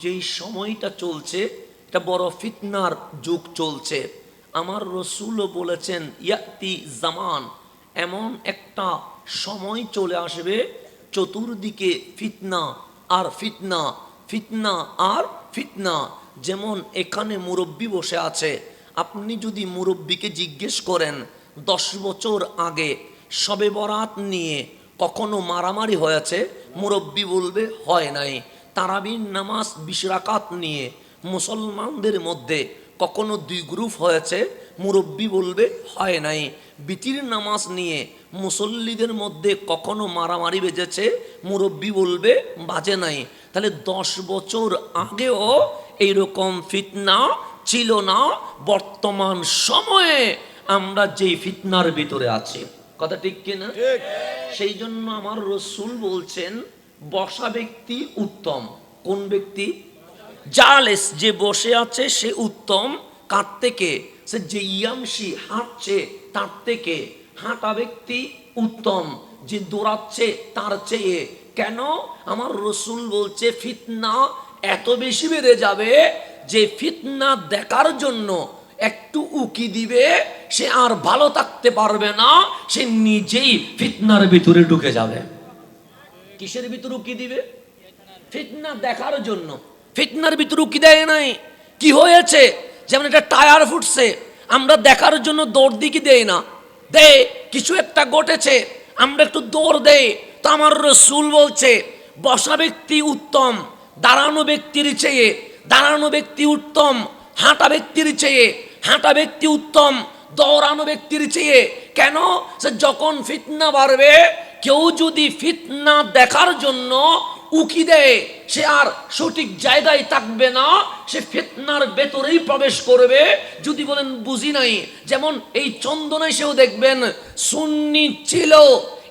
যেই সময়টা চলছে, এটা বড় ফিতনার যুগ চলছে। আমার রসুলও বলেছেন, ইয়াতি জামান, এমন একটা সময় চলে আসবে, চতুর্দিকে ফিতনা আর ফিতনা ফিতনা আর ফিতনা। যেমন এখানে মুরব্বী বসে আছে, আপনি যদি মুরব্বীকে জিজ্ঞেস করেন, দশ বছর আগে সবে বরাত নিয়ে কখনো মারামারি হয়েছে? মুরব্বী বলবে, হয় নাই। তারাবির নামাজ বিশ রাকাত নিয়ে মুসলমানদের মধ্যে কখনো দুই গ্রুপ হয়েছে মুরব্বী বলবে হয় নাই। বিতির নামাজ নিয়ে মুসল্লিদের মধ্যে কখনো মারামারি বেজেছে মুরব্বী বলবে বাজে নাই। তাহলে দশ বছর আগেও এইরকম ফিতনা ছিল না বর্তমান সময়ে আমরা যেই ফিতনার ভিতরে আছি। কথা ঠিক কিনা? সেই জন্য আমার রসুল বলছেন বসা ব্যক্তি উত্তম। কোন ব্যক্তি? জালেস যে বসে আছে, সে উত্তম। কার থেকে? সে যে ইয়ামসি হাঁটছে, তার থেকে। হাঁটা ব্যক্তি উত্তম, যে দৌড়াচ্ছে, তার চেয়ে। কেন? আমার রসুল বলছে, ফিতনা এত বেশি বেড়ে যাবে যে ফিতনা দেখার জন্য একটু উকি দিবে, সে আর ভালো থাকতে পারবে না, সে নিজেই ফিতনার ভিতরে ঢুকে যাবে। কিসের ভিতরে উকি দিবে? ফিতনা দেখার জন্য। ফিতনার ভিতরে উকি দেয় নাই। কি হয়েছে? যেমন একটা টায়ার ফুটছে, আমরা দেখার জন্য দৌড় দিকে দেই না। দে, কিছু একটা ঘটেছে, আমরা একটু দৌড় দেই। তো আমার রসুল বলছে, বসা ব্যক্তি উত্তম, দাঁড়ানো ব্যক্তির চেয়ে, দাঁড়ানো ব্যক্তি উত্তম, হাঁটা ব্যক্তির চেয়ে, হাঁটা ব্যক্তি উত্তম, দৌড়ানো ব্যক্তির চেয়ে। কেন? সে যখন ফিতনা বাড়বে কেউ যদি ফিতনা দেখার জন্য উকি দেয়, সে আর সঠিক জায়গায় থাকবে না, সে ফিতনার ভেতরেই প্রবেশ করবে। যদি বলেন, বুঝি নাই। যেমন এই চন্দনায় সেও দেখবেন, সুন্নি ছিল,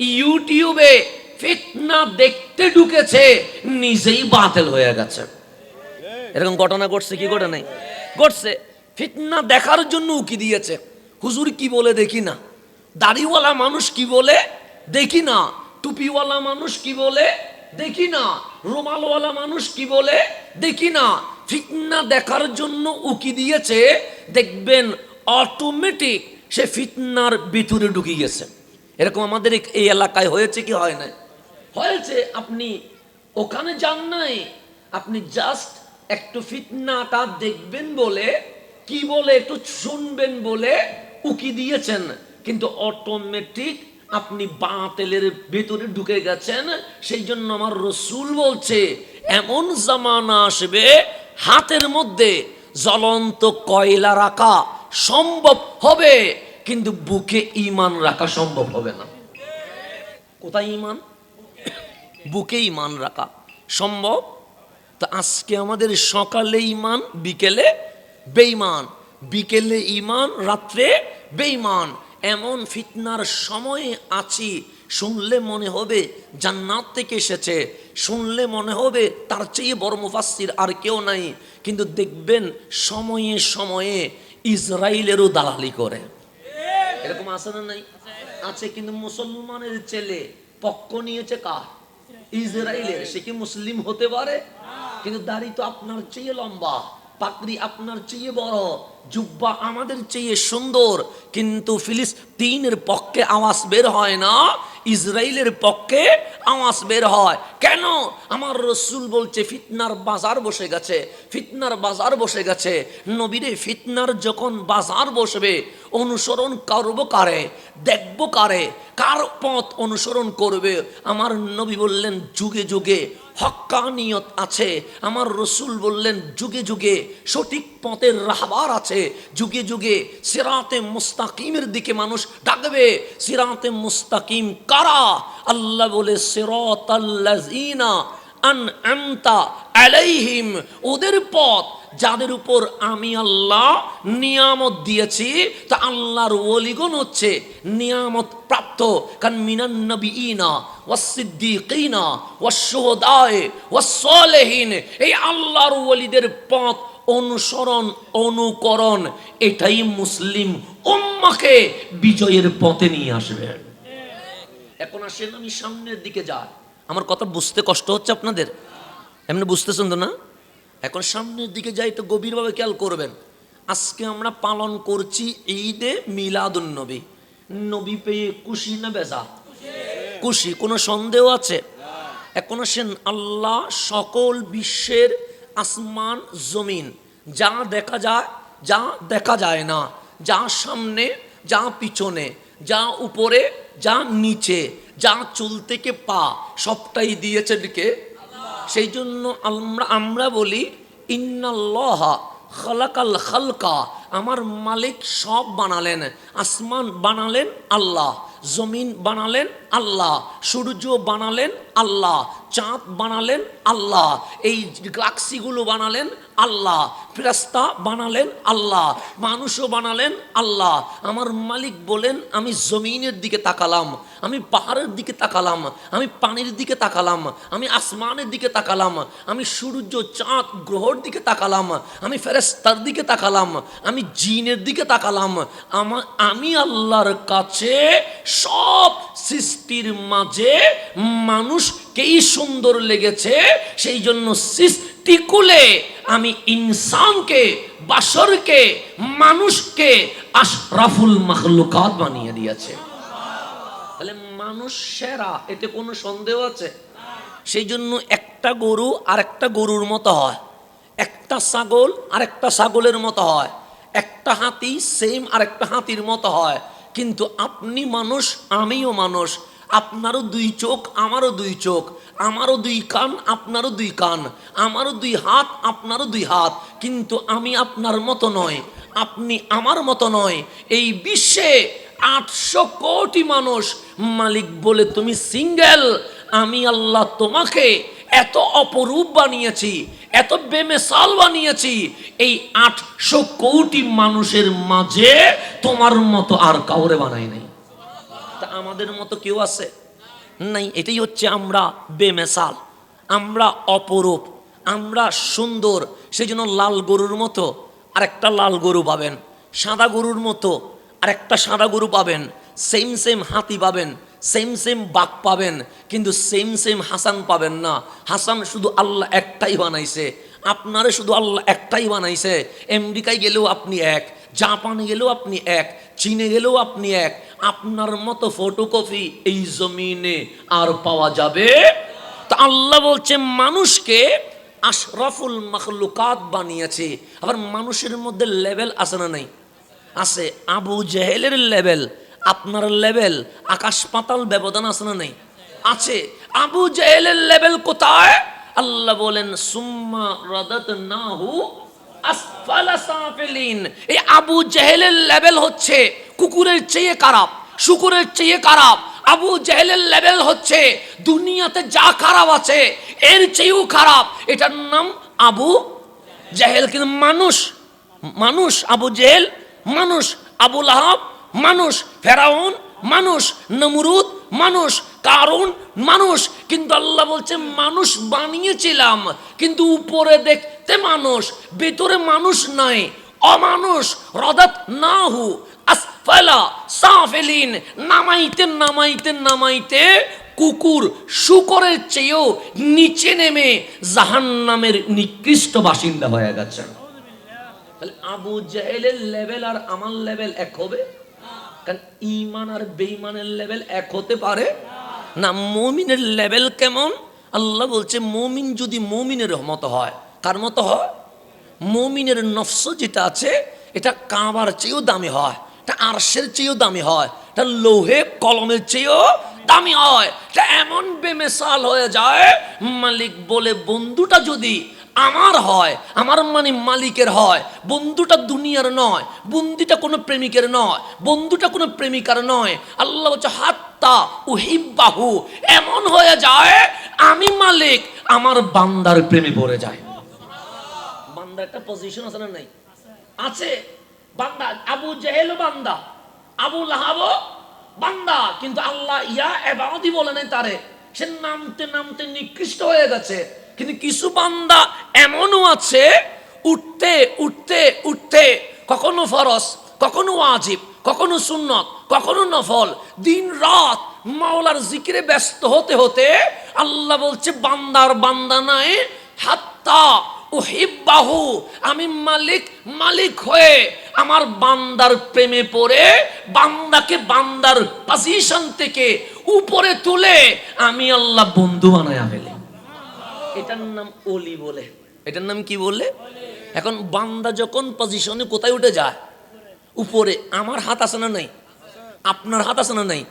ইউটিউবে ফিতনা দেখতে ঢুকেছে, নিজেই বাতিল হয়ে গেছে। এরকম ঘটনা ঘটছে কি ঘটে নাই? ঘটছে, ফিতনা দেখার জন্য উকি দিয়েছে। হুজুর কি বলে দেখি না? দাড়িওয়ালা মানুষ কি বলে? দেখি না। টুপিওয়ালা মানুষ কি বলে? দেখি না। রুমালওয়ালা মানুষ কি বলে? দেখি না। ফিতনা দেখার জন্য উকি দিয়েছে। দেখবেন অটোমেটিক সে ফিতনার ভিতরে ঢুকে গেছে। এরকম আমাদের এই এলাকায় হয়েছে কি হয় না হয়েছে। আপনি ওখানে যান নাই। আপনি জাস্ট একটু ফিতনাটা দেখবেন বলে, কি বলে একটু শুনবেন বলে উকি দিয়েছেন। কিন্তু অটোমেটিক আপনি বাতেলের ভেতরে ঢুকে গেছেন সেই জন্য আমার রসুল বলছে, এমন জামানা আসবে হাতের মধ্যে জ্বলন্ত কয়লা রাখা সম্ভব হবে, কিন্তু বুকে ইমান রাখা সম্ভব হবে না। কোথায় ইমান বুকে ইমান রাখা সম্ভব? তো আজকে আমাদের সকালে ইমান বিকেলে বেইমান বিকেলে ইমান রাত্রে বেইমান এমন ফিতনার সময়ে আছি, শুনলে মনে হবে জান্নাত থেকে এসেছে, শুনলে মনে হবে তার চেয়ে বড় মুফাসির আর কেউ নাই, কিন্তু দেখবেন সময়ে সময়ে ইসরায়েলেরও দালালি করে। এরকম আছে না নাই? আছে, কিন্তু মুসলমানের ছেলে পক্ষ নিয়েছে কার? ইসরায়েলের সে কি মুসলিম হতে পারে? কিন্তু দাড়ি তো আপনার চেয়ে লম্বা। পাকড়ি আপনার চেয়ে বড়, জুব্বা আমাদের চেয়ে সুন্দর। কিন্তু ফিলিস্তিনের পক্ষে আওয়াজ বের হয় না ইসরায়েলের পক্ষে আওয়াজ বের হয়। কেন? আমার রসুল বলছে, ফিতনার বাজার বসে গেছে, ফিতনার বাজার বসে গেছে। নবীরে ফিতনার যখন বাজার বসবে অনুসরণ করব কারে? দেখব কারে? কার পথ অনুসরণ করবে? আমার নবী বললেন, যুগে যুগে হক্কানিয়ত আছে। আমার রসুল বললেন, যুগে যুগে সঠিক পথের রাহবার আছে। যুগে যুগে সিরাতে মুস্তাকিমের দিকে মানুষ ডাকবে, সিরাতে মুস্তাকিম কারা? আল্লাহ বলে সিরাত আল্লাজিনা আন আমতা আলাইহিম। ওদের পথ যাদের উপর আমি আল্লাহ নিয়ামত দিয়েছি, তা আল্লাহর ওলিগুন হচ্ছে নিয়ামত প্রাপ্ত। কারণ মিনান নবীনা ওয়াসিদ্দিকিনা ওয়াসহুদায়ে ওয়াসসালিহিন। এই আল্লাহর ওলিদের পথ অনুসরণ, অনুকরণ, এটাই মুসলিম উম্মাকে বিজয়ের পথে নিয়ে আসবে। এখন আসেন আমি সামনের দিকে যাই। আমার কথা বুঝতে কষ্ট হচ্ছে আপনাদের? এমনি বুঝতেছেন তো না? এখন সামনের দিকে যাই তো গভীরভাবে খেয়াল করবেন। আজকে আমরা পালন করছি ঈদে মিলাদুন নবী। নবী পেয়ে খুশি না বেজা? খুশি। কোনো সন্দেহ আছে? এখন আসেন, আল্লাহ সকল বিশ্বের আসমান, জমিন, যা দেখা যায়, যা দেখা যায় না। যা সামনে, যা পিছনে, যা উপরে, যা নিচে, যা চুল থেকে পা, সবটাই দিয়েছেন কে? সেই জন্য আমরা আমরা বলি, ইন্নাল্লাহ খালাকাল খালকা। আমার মালিক সব বানালেন। আসমান বানালেন আল্লাহ, জমিন বানালেন আল্লাহ, সূর্য বানালেন আল্লাহ চাঁদ বানালেন আল্লাহ, এই গ্লাক্সিগুলো বানালেন আল্লাহ, ফেরাস্তা বানালেন আল্লাহ, মানুষও বানালেন আল্লাহ। আমার মালিক বলেন, আমি জমিনের দিকে তাকালাম, আমি পাহাড়ের দিকে তাকালাম, আমি পানির দিকে তাকালাম, আমি আসমানের দিকে তাকালাম, আমি সূর্য, চাঁদ, গ্রহর দিকে তাকালাম, আমি ফেরেস্তার দিকে তাকালাম, আমি জিনের দিকে তাকালাম। আমার আমি আল্লাহর কাছে সব সৃষ্টির মাঝে মানুষকেই সুন্দর লেগেছে, সেই জন্য সৃষ্টিকুলে আমি ইনসানকে, বাসরকে, মানুষকে আশরাফুল মাখলুকাত বানিয়ে দিয়েছে। তাহলে মানুষ সেরা, এতে কোনো সন্দেহ আছে? সেই জন্য একটা গরু আর একটা গরুর মতো হয়। একটা ছাগল আর একটা ছাগলের মতো হয়। একটা হাতি সেম আর একটা হাতির মতো হয়। কিন্তু আপনি মানুষ, আমিও মানুষ আপনারও দুই চোখ, আমারও দুই চোখ। আমারও দুই কান, আপনারও দুই কান। আমারও দুই হাত, আপনারও দুই হাত। কিন্তু আমি আপনার মতো নয়, আপনি আমার মতো নয়। এই বিশ্বে আটশো কোটি মানুষ। মালিক বলে তুমি সিঙ্গেল। আমি আল্লাহ তোমাকে এত অপরূপ বানিয়েছি, এত বেমেসাল বানিয়েছি। এই আটশো কোটি মানুষের মাঝে তোমার মতো আর কাউরে বানাই নাই। আমাদের মতো কেউ আছে? নাই, এটাই হচ্ছে আমরা বেমেসাল। আমরা অপরূপ, আমরা সুন্দর সেই জন্য লাল গরুর মতো আরেকটা লাল গরু পাবেন, সাদা গরুর মতো আরেকটা সাদা গরু পাবেন সেম সেম হাতি পাবেন সেম সেম বাঘ পাবেন, কিন্তু সেম সেম হাসান পাবেন না। হাসান শুধু আল্লাহ একটাই বানাইছে, আপনারে শুধু আল্লাহ একটাই বানাইছে, আমেরিকায় গেলেও আপনি এক, জাপানে গেলেও আপনি এক চীনে গেলেও আপনি এক। আপনার মতো ফটোকপি এই জমিনে আর পাওয়া যাবে? তা আল্লাহ বলছে, মানুষকে আশরাফুল মখলুকাত বানিয়েছে। আবার মানুষের মধ্যে লেভেল আছে না নাই? আছে। আবু জেহেলের লেভেল আপনার লেভেল আকাশ পাতাল ব্যবধান আছে না নেই? আছে। আবু জেহেলের লেভেল কোথায়? আল্লাহ বলেন, সুম্মা রাদাত নাহু এই আবু জেহেলের লেভেল হচ্ছে কুকুরের চেয়ে খারাপ, শুকুরের চেয়ে খারাপ। আবু জেহেলের লেভেল হচ্ছে দুনিয়াতে যা খারাপ আছে, এর চেয়েও খারাপ। এটার নাম আবু জেহেল। কিন্তু মানুষ মানুষ, আবু জেহেল, মানুষ, আবুল আহাব, মানুষ, ফেরাউন, মানুষ, নমরুদ, মানুষ কারুন মানুষ, কিন্তু আল্লাহ বলছে, মানুষ বানিয়েছিলাম, কিন্তু উপরে দেখতে মানুষ, ভেতরে মানুষ নাই, অমানুষ, রদাত নাহু, আসফালা সাফেলিন, নামাইতে নামাইতে নামাইতে কুকুর শুকরের চেয়েও নিচে নেমে জাহান্নামের নিকৃষ্ট বাসিন্দা হয়ে গেছেন তাহলে আবু জাহেলের লেভেল আর আমার লেভেল এক হবে? কারণ ইমান আর বেইমানের লেভেল এক হতে পারে। না মমিনের লেভেল কেমন? আল্লাহ বলছে, মমিন যদি মমিনের মতো হয়, কার মতো হয়? মমিনের নফস যেটা আছে, এটা কাবার চেয়েও দামি হয়, এটা আরশের চেয়েও দামি হয়, এটা লোহে কলমের চেয়েও দামি হয়, এটা এমন বেমেশাল হয়ে যায়, মালিক বলে, বন্ধুটা যদি আমার হয়, আমার মানে মালিকের হয়। বন্ধুটা দুনিয়ার নয় বন্ধুটা কোনো প্রেমিকের নয়, বন্ধুটা কোনো প্রেমিকার নয়। আল্লাহ বলছে, হাত্তা উহিব্বাহু। এমন হয়ে যায়, আমি মালিক, আমার বান্দার প্রেমে পড়ে যায়। বান্দা একটা পজিশন আছে না নাই? আছে। বান্দা, আবু জেহেল বান্দা, আবু লাহাব বান্দা, কিন্তু আল্লাহ ইয়া এবাদি বলে নাই তারে। সে নামতে নামতে নিকৃষ্ট হয়ে গেছে। কিন্তু কিছু বান্দা এমনও আছে, উঠতে উঠতে উঠতে কখনো ফরস কখনো ওয়াজিব, কখনো সুন্নত, কখনো নফল। দিন রাত মাওলার জিকিরে ব্যস্ত হতে হতে আল্লাহ বলছে, বান্দার বান্দা নাই হাত্তা উহিব্বাহু, আমি মালিক মালিক হয়ে আমার বান্দার প্রেমে পড়ে বান্দাকে বান্দার পজিশন থেকে উপরে তুলে আমি আল্লাহ বন্ধু বানায়া ফেলে এটার নাম অলি বলে। এটার নাম কি বলে এখন বান্দা যখন পজিশনে কোথায় উঠে যায়? উপরে। আমার হাত আছে না নাই? আপনার হাত আছে না নাই?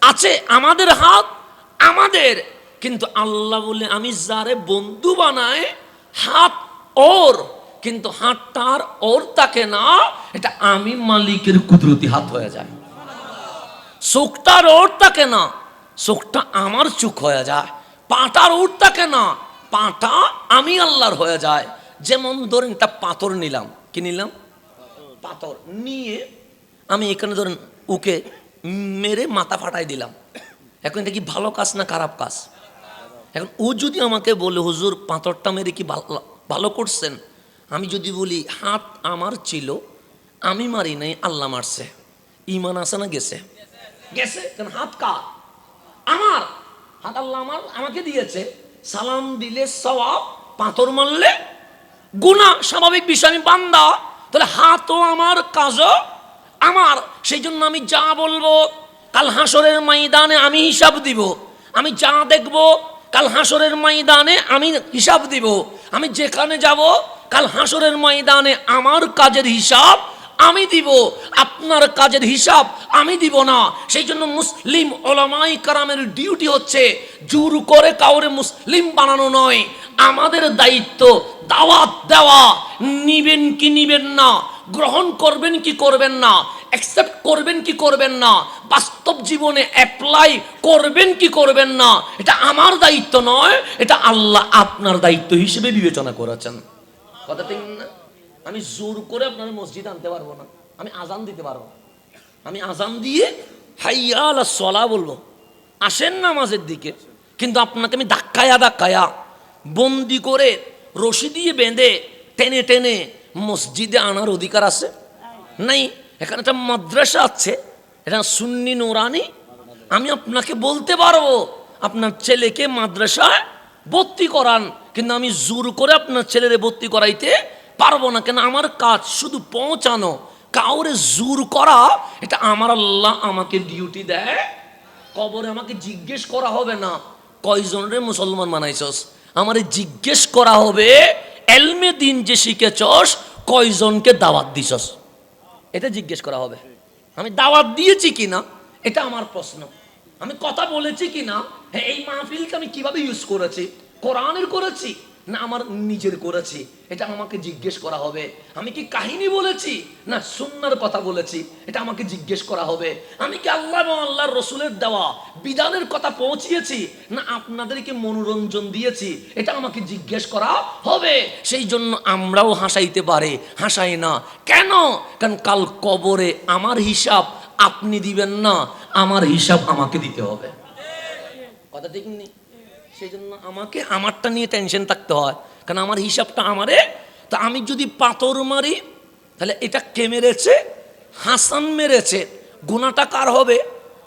আছে, আমাদের হাত, আমাদের। কিন্তু আল্লাহ বলে, আমি যারে বন্ধু বানায় হাত ওর। কিন্তু হাতটা আর ওর তাকে না। এটা আমি মালিকের কুদরতি হাত হয়ে যায়। চোখটার ওর তাকে না। চোখটা আমার চোখ হয়ে যায়। পাটার ওর তাকে না। পাটা আমি আল্লাহর হয়ে যায়। যেমন ধরেন তা পাথর নিলাম। কি নিলাম? পাথর। নিয়ে আমি এখানে ধরেন ওকে মেরে মাথা ফাটাই দিলাম। এখন এটা কি ভালো কাজ না খারাপ কাজ? এখন ও যদি আমাকে বলে, হুজুর, পাথরটা মেরে কি ভালো করছেন? আমি যদি বলি, হাত আমার ছিল, আমি মারি নাই, আল্লাহ মারছে। ইমান আছে না গেছে? গেছে। হাত কার? আমার। হাত আল্লাহ আমার, আমাকে দিয়েছে। সালাম দিলে সওয়াব, পাথর মারলে গুণা স্বাভাবিক বিষয়, আমি বান্দা। তাহলে হাতও আমার, কাজও আমার। সেই জন্য আমি যা বলব, কাল হাসরের ময়দানে আমি হিসাব দিব। আমি যা দেখব, কাল হাসরের ময়দানে আমি হিসাব দিব। আমি যেখানে যাব, কাল হাসরের ময়দানে আমার কাজের হিসাব আমি দিব। আপনার কাজের হিসাব আমি দিব না। সেই জন্য মুসলিম ওলামাই কারামের ডিউটি হচ্ছে জোর করে কাউরে মুসলিম বানানো নয়। আমাদের দায়িত্ব দাওয়াত দেওয়া। নিবেন কি নিবেন না। গ্রহণ করবেন কি করবেন না। অ্যাকসেপ্ট করবেন কি করবেন না। বাস্তব জীবনে অ্যাপ্লাই করবেন কি করবেন না। এটা আমার দায়িত্ব নয়, এটা আল্লাহ আপনার দায়িত্ব হিসেবে বিবেচনা করেছেন। কথা ঠিক না? আমি জোর করে আপনার মসজিদ আনতে পারব না। আমি আজান দিতে পারব আমি আজান দিয়ে হাইয়া আলা সলা বলব। আসেন নামাজের দিকে। কিন্তু আপনাকে আমি ধাক্কায়া ধাক্কায়া বন্দি করে রশি দিয়ে বেঁধে টেনে টেনে মসজিদে আনার অধিকার আছে? নাই। এখানে একটা মাদ্রাসা আছে। এটা সুন্নি নোরানি। আমি আপনাকে বলতে পারব, আপনার ছেলেকে মাদ্রাসায় ভর্তি করান। কিন্তু আমি জোর করে আপনার ছেলেরে ভর্তি করাইতে পারব না কেন? আমার কাজ শুধু পৌঁছানো। কাউরে জোর করা, এটা আমার আল্লাহ আমাকে ডিউটি দেয়। কবরে আমাকে জিজ্ঞেস করা হবে না। কয়জনের মুসলমান বানাইছস? আমারে জিজ্ঞেস করা হবে, এলমে দিন যে শিখেছস, কয়জনকে দাওয়াত দিছস? এটা জিজ্ঞেস করা হবে। আমি দাওয়াত দিয়েছি কি না এটা আমার প্রশ্ন। আমি কথা বলেছি কিনা? হ্যাঁ এই মাহফিলকে আমি কীভাবে ইউজ করেছি? কোরআনের করেছি? না আমার নিজের করেছি? এটা আমাকে জিজ্ঞেস করা হবে। আমি কি কাহিনী বলেছি? না সুন্নার কথা বলেছি। এটা আমাকে জিজ্ঞেস করা হবে। আমি কি আল্লাহ এবং আল্লাহর রসুলের দেওয়া বিধানের কথা পৌঁছিয়েছি? না আপনাদেরকে মনোরঞ্জন দিয়েছি? এটা আমাকে জিজ্ঞেস করা হবে। সেই জন্য আমরাও হাসাইতে পারে। হাসাই না। কেন? কারণ কাল কবরে আমার হিসাব আপনি দিবেন না, আমার হিসাব আমাকে দিতে হবে। কথা ঠিক নেই? সেই জন্য আমাকে, আমারটা নিয়ে টেনশন থাকতে হয়। কারণ আমার হিসাবটা আমারে। তা আমি যদি পাথর মারি, তাহলে এটা কে মেরেছে? হাসান মেরেছে। গুণাটা কার হবে?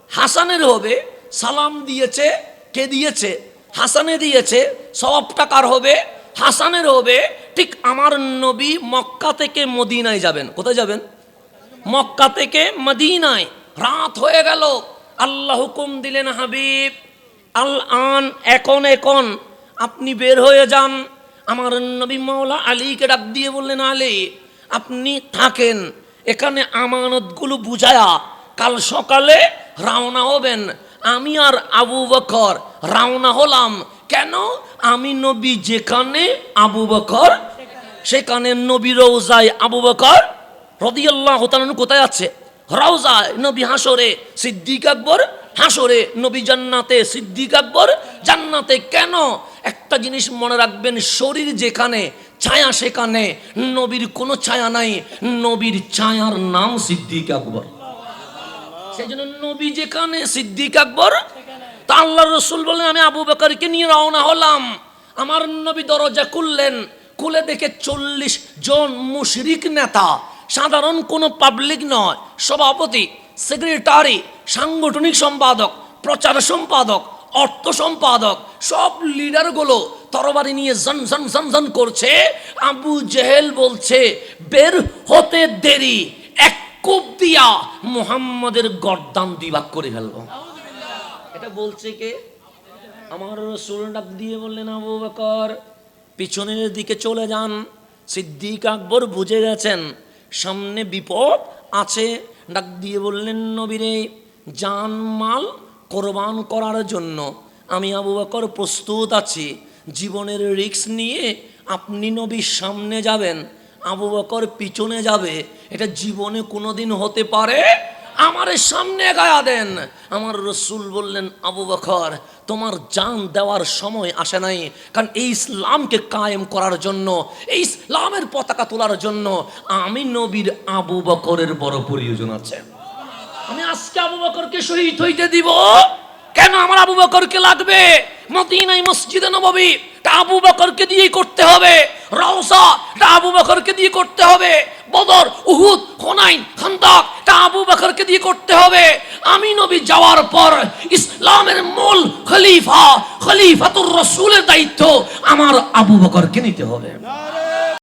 হাসানের হবে। সালাম দিয়েছে। কে দিয়েছে? হাসানে দিয়েছে। সবটা কার হবে? হাসানের হবে। ঠিক আমার নবী মক্কা থেকে মদিনায় যাবেন। কোথায় যাবেন? মক্কা থেকে মদিনায়। রাত হয়ে গেল। আল্লাহ হুকুম দিলেন হাবিব আল আন এখন এখন। আপনি বের হয়ে যান। আমার নবী মাওলা আলীকে ডাক দিয়ে বললেন, আলী, আপনি থাকেন। এখানে আমানতগুলো বুঝায়া কাল সকালে রওনা হবেন। আমি আর আবু বকর রওনা হলাম। কেন? আমি নবী যেখানে আবু বকর, সেখানে নবী রৌজায় আবু বকর রদিয়াল্লাহ কোথায় আছে? রওজায় নবী হাসরে সিদ্দিক আকবর হাসরে নবী জান্নাতে সিদ্দিক আকবর জান্নাতে কেন? একটা জিনিস মনে রাখবেন, শরীর যেখানে, ছায়া সেখানে, নবীর কোনো ছায়া নাই, নবীর ছায়ার নাম সিদ্দিক আকবর। সেই জন্য নবী যেখানে সিদ্দিক আকবর, তা আল্লাহ রসুল বললেন, আমি আবু বেকারকে নিয়ে রওনা হলাম। আমার নবী দরজা খুললেন, খুলে দেখে চল্লিশ জন মুশরিক নেতা। সাধারণ কোনো পাবলিক নয়, সভাপতি। সেক্রেটারি, সাংগঠনিক সম্পাদক, প্রচার সম্পাদক, অর্থ সম্পাদক, সব লিডারগুলো তরবারি নিয়ে জন জন জন জন করছে। আবু জেহেল বলছে, বের হতে দেরি, এক কোপ দিয়া মুহাম্মাদের গর্দান দিবাক করে ফেলব। এটা বলছে কে? আমার রসুল ডাক দিয়ে বললেন, আবু বকর, পিছনের দিকে চলে যান। সিদ্দিক আকবর বুঝে গেছেন, সামনে বিপদ আছে। ডাক দিয়ে বললেন, নবীরে, জান মাল কোরবান করার জন্য আমি আবু বকর প্রস্তুত আছি। জীবনের রিস্ক নিয়ে আপনি নবীর সামনে যাবেন, আবু বকর পিছনে যাবে। এটা জীবনে কোনোদিন হতে পারে আমার সামনে গায়া দেন। আমার রসুল বললেন, আবু বকর, তোমার জান দেওয়ার সময় আসে নাই। কারণ এই ইসলামকে কায়েম করার জন্য, এই ইসলামের পতাকা তোলার জন্য আমি নবীর আবু বকরের বড় প্রয়োজন আছে। আমি আজকে আবু বকরকে শহীদ হইতে দিব। কেন আমার আবু বকরকে লাগবে? মদিনাই মসজিদে নববী, তা আবু বকরকে দিয়েই করতে হবে। রওসা তা আবু বকরকে দিয়ে করতে হবে। বদর, উহুদ, হোনাইন, খান্দাক তা আবু বকরকে দিয়ে করতে হবে। আমি নবী যাওয়ার পর ইসলামের মূল খলিফা, খলিফাতুর রসুলের দায়িত্ব আমার আবু বকরকে নিতে হবে।